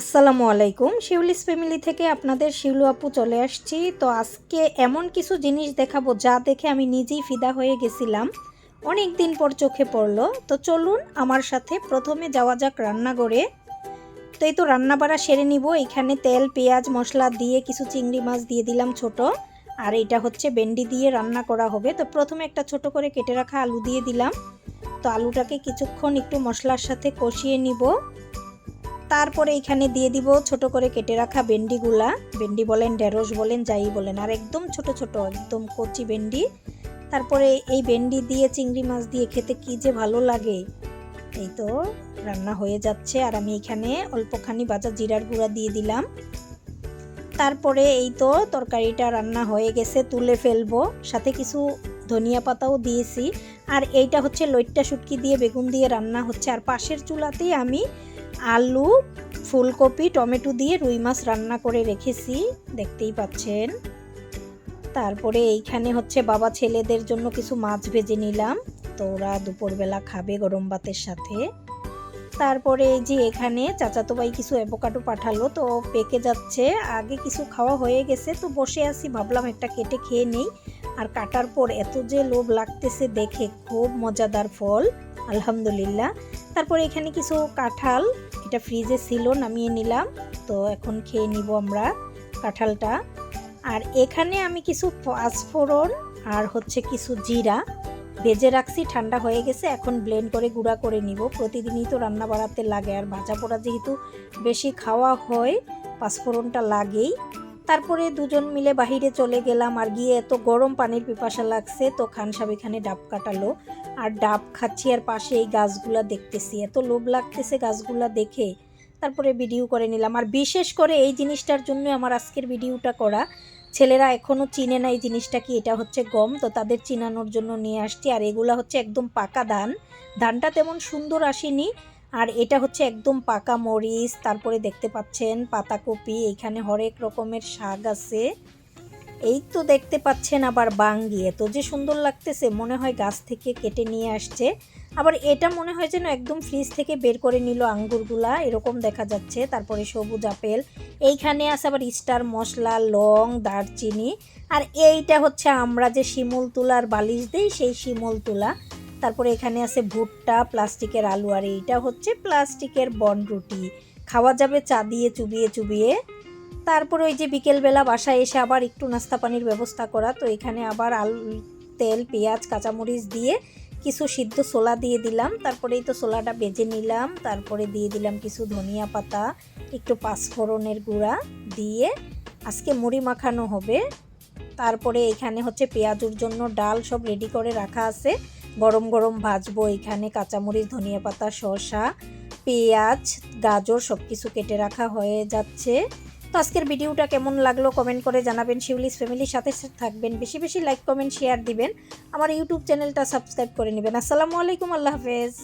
আসসালামু আলাইকুম। শিউলিস ফ্যামিলি থেকে আপনাদের শিউলু আপু চলে আসছি। তো আজকে এমন কিছু জিনিস দেখাবো যা দেখে আমি নিজেই ফিদা হয়ে গেছিলাম। অনেক দিন পর চোখে পড়ল। তো চলুন আমার সাথে প্রথমে যাওয়া যাক রান্নাঘরে। তো এই তো রান্না বাড়া সেরে নিব। এখানে তেল, পেঁয়াজ, মশলা দিয়ে কিছু চিংড়ি মাছ দিয়ে দিলাম ছোট। আর এটা হচ্ছে ভেন্ডি দিয়ে রান্না করা হবে। তো প্রথমে একটা ছোট করে কেটে রাখা আলু দিয়ে দিলাম। তো আলুটাকে কিছুক্ষণ একটু মশলার সাথে কষিয়ে নিব। তারপরে এখানে দিয়ে দিব ছোট করে কেটে রাখা ভেন্ডিগুলা। ভেন্ডি বলেন, ঢেঁড়স বলেন, যাই বলেন, আর একদম ছোট ছোট, একদম কচি ভেন্ডি। তারপরে এই ভেন্ডি দিয়ে চিংড়ি মাছ দিয়ে খেতে কি যে ভালো লাগে। এই তো রান্না হয়ে যাচ্ছে, আর আমি এখানে অল্পখানি বাজা জিরার গুঁড়া দিয়ে দিলাম। তারপরে এই তো তরকারিটা রান্না হয়ে গেছে, তুলে ফেলব। সাথে কিছু ধনিয়া পাতাও দিয়েছি। আর এইটা হচ্ছে লইট্টা শুটকি দিয়ে বেগুন দিয়ে রান্না হচ্ছে। আর পাশের চুলাতেই আমি আলু, ফুলকপি, টমেটো দিয়ে রুই মাছ রান্না করে রেখেছি, দেখতেই পাচ্ছেন। তারপরে এইখানে হচ্ছে বাবা ছেলেদের জন্য কিছু মাছ ভেজে নিলাম। তো ওরা দুপুরবেলা খাবে গরম ভাতের সাথে। তারপরে এই যে এখানে চাচাতো ভাই কিছু অ্যাভোকাডো পাঠালো, তো পেকে যাচ্ছে। আগে কিছু খাওয়া হয়ে গেছে, তো বসে আছি, ভাবলাম একটা কেটে খেয়ে নেই। আর কাটার পর এত যে লোভ লাগতেছে দেখে, খুব মজাদার ফল, আলহামদুলিল্লাহ। তারপরে এখানে কিছু কাঁঠাল এটা ফ্রিজে ছিল, নামিয়ে নিলাম। তো এখন খেয়ে নিব আমরা কাঁঠালটা। আর এখানে আমি কিছু পাঁচফোড়ন আর হচ্ছে কিছু জিরা ভেজে রাখছি, ঠান্ডা হয়ে গেছে। এখন ব্লেন্ড করে গুঁড়া করে নিব। প্রতিদিনই তো রান্না বাড়াতে লাগে। আর ভাজা পোড়া যেহেতু বেশি খাওয়া হয়, পাঁচফোড়নটা লাগেই। তারপরে দুজন মিলে বাহিরে চলে গেলাম আর গিয়ে এত গরম পানির পিপাসা লাগছে, তো খান সাহেব এখানে ডাব কাটালো। আর ডাব খাচ্ছি আর পাশে এই গাছগুলা দেখতেছি। এত লোভ লাগতেছে গাছগুলা দেখে। তারপরে ভিডিও করে নিলাম। আর বিশেষ করে এই জিনিসটার জন্য আমার আজকের ভিডিওটা করা। ছেলেরা এখনও চিনে না এই জিনিসটা কি, এটা হচ্ছে গম, তো তাদের চিনানোর জন্য নিয়ে আসছি। আর এগুলা হচ্ছে একদম পাকা ধান। ধানটা তেমন সুন্দর আসেনি। আর এটা হচ্ছে একদম পাকা মরিচ, তারপরে দেখতে পাচ্ছেন পাতাকপি, এখানে হরেক রকমের শাক আছে। এই তো দেখতে পাচ্ছেন আবার বাঙ্গি, এত যে সুন্দর লাগতেছে, মনে হয় গাছ থেকে কেটে নিয়ে আসছে। আবার এটা মনে হয় যেন একদম ফ্রিজ থেকে বের করে নিল আঙ্গুরগুলা, এরকম দেখা যাচ্ছে। তারপরে সবুজ আপেল, এইখানে আছে আবার স্টার মশলা, লং, দারচিনি। আর এইটা হচ্ছে আমরা যে শিমুল তুলার বালিশ দিই, সেই শিমুল তুলা। তারপরে এখানে আছে ভুট্টা, প্লাস্টিকের আলু, আর এইটা হচ্ছে প্লাস্টিকের বনরুটি খাওয়া যাবে চা দিয়ে, চুবিয়ে চুবিয়ে। তারপর ওই যে বিকেলবেলা বাসায় এসে আবার একটু নাস্তা পানির ব্যবস্থা করা। তো এখানে আবার আলু, তেল, পেঁয়াজ, কাঁচামরিচ দিয়ে কিছু সিদ্ধ ছোলা দিয়ে দিলাম। তারপরেই তো ছোলাটা বেজে নিলাম। তারপরে দিয়ে দিলাম কিছু ধনিয়া পাতা, একটু পাঁচফোড়নের গুঁড়া দিয়ে আজকে মুড়ি মাখানো হবে। তারপরে এখানে হচ্ছে পেঁয়াজুর জন্য ডাল সব রেডি করে রাখা আছে। গরম গরম ভাজবো, এখানে কাঁচামরিচ, ধনিয়া পাতা, শসা, পেঁয়াজ, গাজর সব কিছু কেটে রাখা হয়ে যাচ্ছে। তো আজকের ভিডিওটা কেমন লাগল কমেন্ট করে জানাবেন। শিউলিস ফ্যামিলির সাথে থাকবেন। বেশি বেশি লাইক, কমেন্ট, শেয়ার দিবেন। আমার ইউটিউব চ্যানেলটা সাবস্ক্রাইব করে নেবেন। আসসালামু আলাইকুম, আল্লাহ হাফেজ।